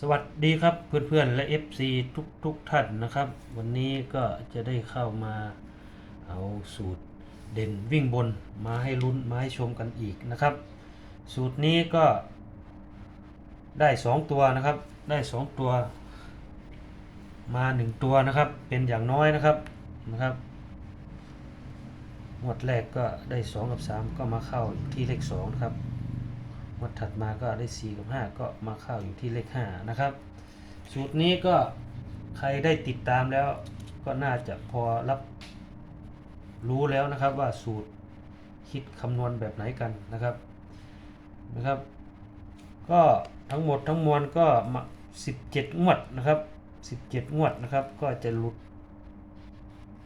สวัสดีครับเพื่อนๆและ FC ทุกทุกๆท่านนะครับ วันนี้ก็จะได้เข้ามาเอาสูตรเด่นวิ่งบนมาให้ลุ้นมาให้ชมกันอีกนะครับ สูตรนี้ก็ได้สองตัวนะครับ ได้สองตัว มาหนึ่งตัวนะครับ เป็นอย่างน้อยนะครับนะครับงวดแรกก็ได้สองกับสามก็มาเข้าที่เลขสองนะครับ วัดถัดมาก็ได้ 4 กับ 5 ก็มาเข้าอยู่ที่เลข 5 นะครับ สูตรนี้ก็ใครได้ติดตามแล้วก็น่าจะพอรับรู้แล้วนะครับว่าสูตรคิดคำนวณแบบไหนกันนะครับนะครับ ก็ทั้งหมดทั้งมวลก็มา17 งวดนะครับ 17 งวดนะครับ ก็จะหลุด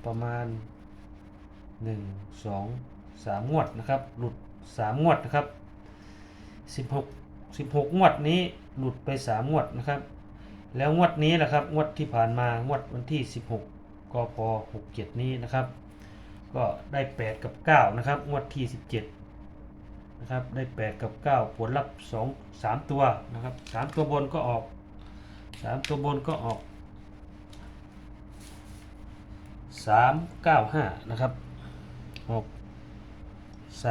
ประมาณ 1 2 3 งวดนะครับ หลุด 3 งวดนะครับ 16 16 งวดนี้หลุดไป 3 งวดนะครับ แล้วงวดนี้แหละครับงวดที่ผ่านมางวดวันที่ 16กพ67 นี้นะครับ ก็ได้ 8 กับ 9 นะครับ งวดที่ 17 นะครับ ได้ 8 กับ 9 ผลลัพธ์2 3 ตัวนะครับ 3 ตัวบนก็ออก 3 ตัวบนก็ออก 3 9 5 นะครับออก3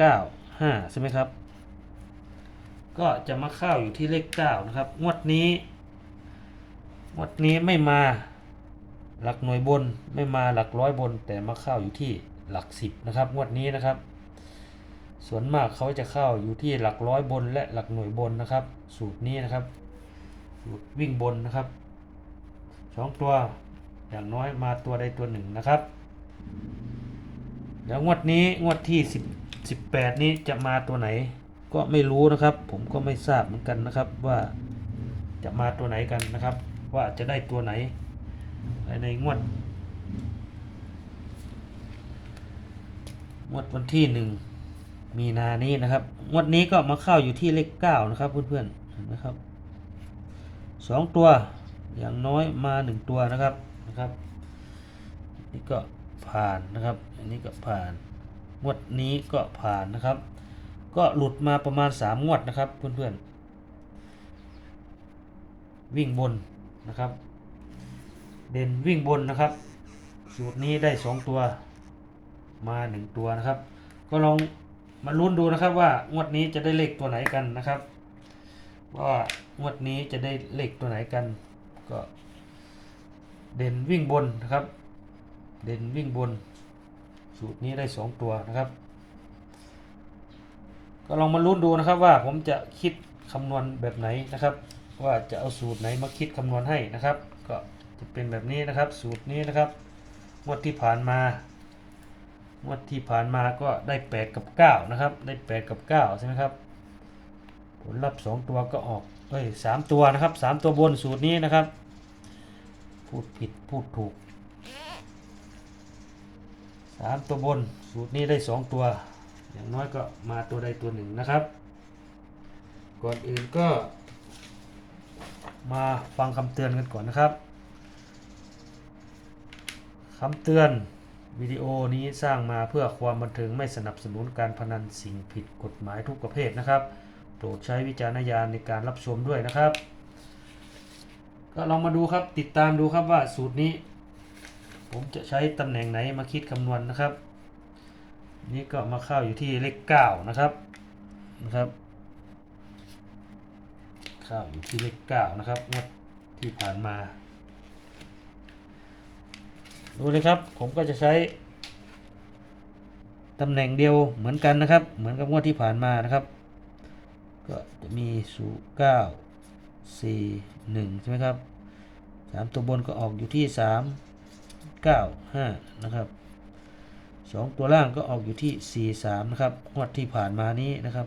9 ห้าใช่ไหมครับ ก็จะมาเข้าอยู่ที่เลขเก้านะครับ งวดนี้ งวดนี้ไม่มาหลักหน่วยบนไม่มาหลักร้อยบน แต่มาเข้าอยู่ที่หลักสิบนะครับ งวดนี้นะครับ ส่วนมากเขาจะเข้าอยู่ที่หลักร้อยบนและหลักหน่วยบนนะครับ สูตรนี้นะครับสูตรวิ่งบนนะครับสองตัวอย่างน้อยมาตัวใดตัวหนึ่งนะครับแล้วงวดนี้งวดที่ สิบแปดนี้จะมาตัวไหน ก็ไม่รู้นะครับ ผมก็ไม่ทราบเหมือนกันนะครับว่าจะมาตัวไหนกันนะครับ ว่าจะได้ตัวไหนภายในงวด งวดวันที่หนึ่งมีนานี้นะครับ งวดนี้ก็มาเข้าอยู่ที่เลขเก้านะครับเพื่อนๆเห็นไหมครับสองตัวอย่างน้อยมาหนึ่งตัวนะครับนะครับ นี่ก็ผ่านนะครับ อันนี้ก็ผ่าน งวดนี้ก็ผ่านนะครับ ก็หลุดมาประมาณ 3 งวดนะครับเพื่อนๆ วิ่งบนนะครับ เด่นวิ่งบนนะครับ สูตรนี้ได้ 2 ตัวมา 1 ตัวนะครับ ก็ลองมาลุ้นดูนะครับว่างวดนี้จะได้เลขตัวไหนกันนะครับ ว่างวดนี้จะได้เลขตัวไหนกันก็ เด่นวิ่งบนนะครับ เด่นวิ่งบน สูตรนี้ได้ 2 ตัวนะครับ ก็ลองมาลุ้นดูนะครับว่าผมจะคิดคำนวณแบบไหนนะครับ ว่าจะเอาสูตรไหนมาคิดคำนวณให้นะครับ ก็จะเป็นแบบนี้นะครับ สูตรนี้นะครับงวดที่ผ่านมางวดที่ผ่านมาก็ได้ 8 กับ 9 นะครับ ได้ 8 กับ 9 ใช่ไหมครับ ผลลัพธ์ 2 ตัวก็ออกเอ้ยสามตัวนะครับ 3 ตัวบนสูตรนี้นะครับ พูดผิดพูดถูกามตัวบนสูตรนี้ได้สองตัว อย่างน้อยก็มาตัวใดตัวหนึ่งนะครับ ก่อนอื่นก็ มาฟังคำเตือนกันก่อนนะครับคำเตือนวิดีโอนี้สร้างมาเพื่อความบันเทิงไม่สนับสนุนการพนันสิ่งผิดกฎหมายทุกประเภทนะครับ โปรดใช้วิจารณญาณในการรับชมด้วยนะครับ ก็ลองมาดูครับติดตามดูครับว่าสูตรนี้ ผมจะใช้ตำแหน่งไหนมาคิดคำนวณนะครับ นี่ก็มาเข้าอยู่ที่เลขเก้านะครับนะครับ เข้าอยู่ที่เลขเก้านะครับงวดที่ผ่านมาดูเลยครับ ผมก็จะใช้ตำแหน่งเดียวเหมือนกันนะครับ เหมือนกับงวดที่ผ่านมานะครับ ก็จะมีศูนย์เก้าสี่หนึ่งใช่ไหมครับสามตัวบนก็ออกอยู่ที่สาม เก้าห้านะครับสองตัวล่างก็ออกอยู่ที่สี่สามนะครับงวดที่ผ่านมานี้นะครับ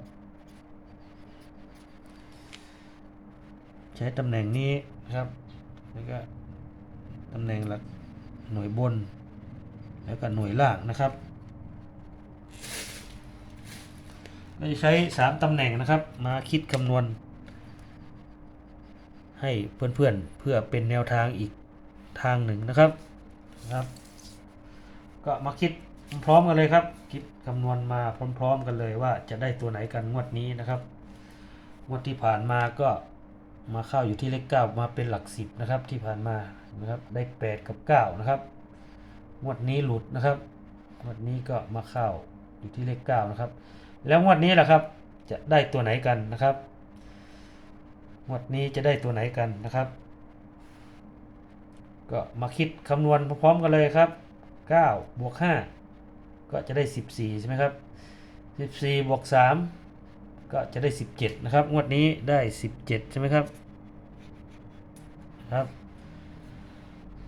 ใช้ตำแหน่งนี้นะครับแล้วก็ตำแหน่งหลักหน่วยบน แล้วก็หน่วยล่างนะครับเราจะใช้สามตำแหน่งนะครับ มาคิดคำนวณ ให้เพื่อนๆเพื่อเป็นแนวทางอีกทางหนึ่งนะครับ นะครับ ก็มาคิดพร้อมกันเลยครับ คิดคำนวณมาพร้อม ๆ กันเลยว่าจะได้ตัวไหนกันงวดนี้นะครับงวดที่ผ่านมาก็มาเข้าอยู่ที่เลขเก้ามาเป็นหลักสิบนะครับที่ผ่านมานะครับได้แปดกับเก้านะครับงวดนี้หลุดนะครับงวดนี้ก็มาเข้าอยู่ที่เลขเก้านะครับ แล้วงวดนี้ล่ะครับจะได้ตัวไหนกันนะครับงวดนี้จะได้ตัวไหนกันนะครับ ก็มาคิดคำนวณพร้อมกันเลยครับ 9 บวก 5 ก็จะได้ 14 ใช่ไหมครับ 14 บวก 3 ก็จะได้ 17 นะครับ งวดนี้ได้ 17 ใช่ไหมครับ ครับ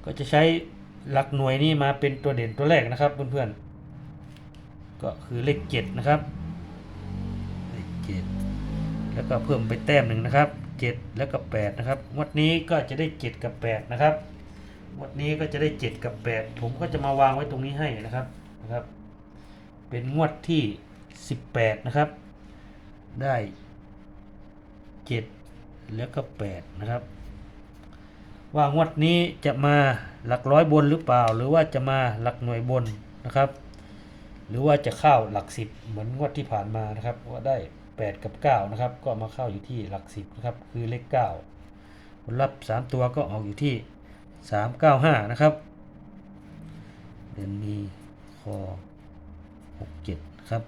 ก็จะใช้หลักหน่วยนี้มาเป็นตัวเด่นตัวแรกนะครับเพื่อนๆ ก็คือเลข 7 นะครับ เลข 7 แล้วก็เพิ่มไปแต้มหนึ่งนะครับ 7 แล้วก็ 8 นะครับ งวดนี้ก็จะได้ 7 กับ 8 นะครับ งวดนี้ก็จะได้7กับ8ผมก็จะมาวางไว้ตรงนี้ให้นะครับนะครับ เป็นงวดที่18นะครับ ได้7แล้วก็8นะครับ ว่างวดนี้จะมาหลักร้อยบนหรือเปล่า หรือว่าจะมาหลักหน่วยบนนะครับ หรือว่าจะเข้าหลักสิบเหมือนงวดที่ผ่านมานะครับว่าได้8 กับ 9 นะครับ ก็มาเข้าอยู่ที่หลักสิบนะครับ คือเลข9ผลลัพธ์3ตัวก็ออกอยู่ที่ 395 นะครับ เดือนมีคอ67ครับ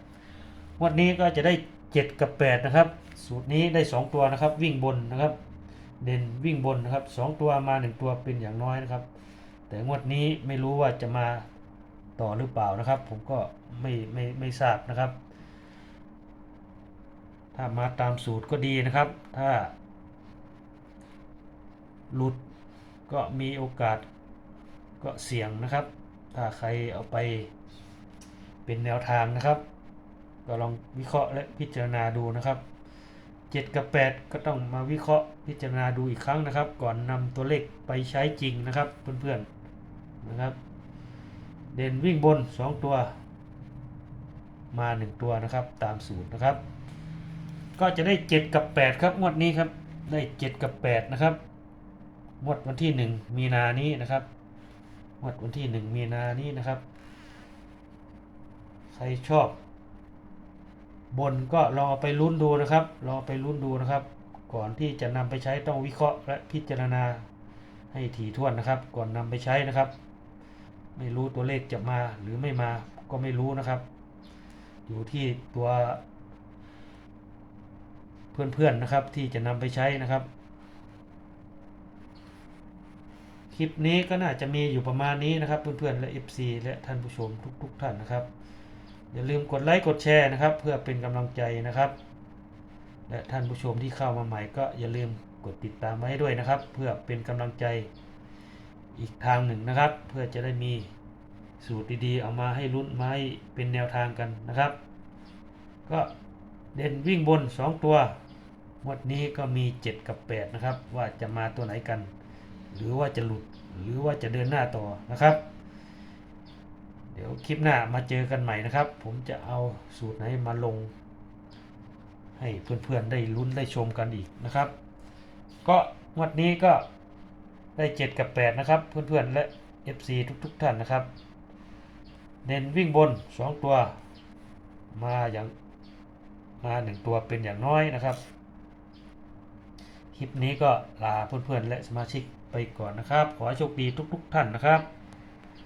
งวันนี้ก็จะได้ 7 กับ 8 นะครับ สูตรนี้ได้ 2 ตัวนะครับ วิ่งบนนะครับ เด่นวิ่งบนนะครับ 2 ตัวมา 1 ตัวเป็นอย่างน้อยนะครับ แต่งวดนี้ไม่รู้ว่าจะมาต่อหรือเปล่านะครับ ผมก็ไม่ไม่ไม่ทราบนะครับ ถ้ามาตามสูตรก็ดีนะครับ ถ้าหลุด ก็มีโอกาสก็เสี่ยงนะครับ ถ้าใครเอาไปเป็นแนวทางนะครับ ก็ลองวิเคราะห์และพิจารณาดูนะครับ 7 กับ 8 ก็ต้องมาวิเคราะห์พิจารณาดูอีกครั้งนะครับ ก่อนนำตัวเลขไปใช้จริงนะครับเพื่อนๆนะครับ เด่นวิ่งบน 2 ตัว มา 1 ตัวนะครับ ตามสูตรนะครับ ก็จะได้ 7 กับ 8 ครับงวดนี้ครับได้ 7 กับ 8 นะครับ งวดวันที่ 1 มีนานี้นะครับงวดวันที่ 1 มีนานี้นะครับ ใครชอบบนก็ลองเอาไปลุ้นดูนะครับ ลองไปลุ้นดูนะครับ ก่อนที่จะนำไปใช้ต้องวิเคราะห์และพิจารณาให้ถี่ถ้วนนะครับ ก่อนนำไปใช้นะครับ ไม่รู้ตัวเลขจะมาหรือไม่มาก็ไม่รู้นะครับ อยู่ที่ตัว เพื่อนๆนะครับที่จะนำไปใช้นะครับ คลิปนี้ก็น่าจะมีอยู่ประมาณนี้นะครับ เพื่อนๆ และ FC และท่านผู้ชมทุก ๆ ท่านนะครับ อย่าลืมกดไลค์กดแชร์นะครับ เพื่อเป็นกำลังใจนะครับ และท่านผู้ชมที่เข้ามาใหม่ก็อย่าลืมกดติดตามไว้ให้ด้วยนะครับ เพื่อเป็นกำลังใจอีกทางหนึ่งนะครับ เพื่อจะได้มีสูตรดีๆ เอามาให้ลุ้นมาให้เป็นแนวทางกันนะครับ ก็เด่นวิ่งบน 2 ตัวงวดนี้ก็มี 7 กับ 8 นะครับ ว่าจะมาตัวไหนกัน หรือว่าจะหลุดหรือว่าจะเดินหน้าต่อนะครับ เดี๋ยวคลิปหน้ามาเจอกันใหม่นะครับ ผมจะเอาสูตรไหนมาลง ให้เพื่อนๆได้ลุ้นได้ชมกันอีกนะครับ ก็งวดนี้ก็ได้ 7 กับ 8 นะครับ เพื่อนๆและ FC ทุกๆท่านนะครับ เน้นวิ่งบน 2 ตัวมาอย่างมาหนึ่งตัวเป็นอย่างน้อยนะครับ คลิปนี้ก็ลาเพื่อนๆและสมาชิก ไปก่อนนะครับ ขอโชคดีทุก ๆ ท่านนะครับ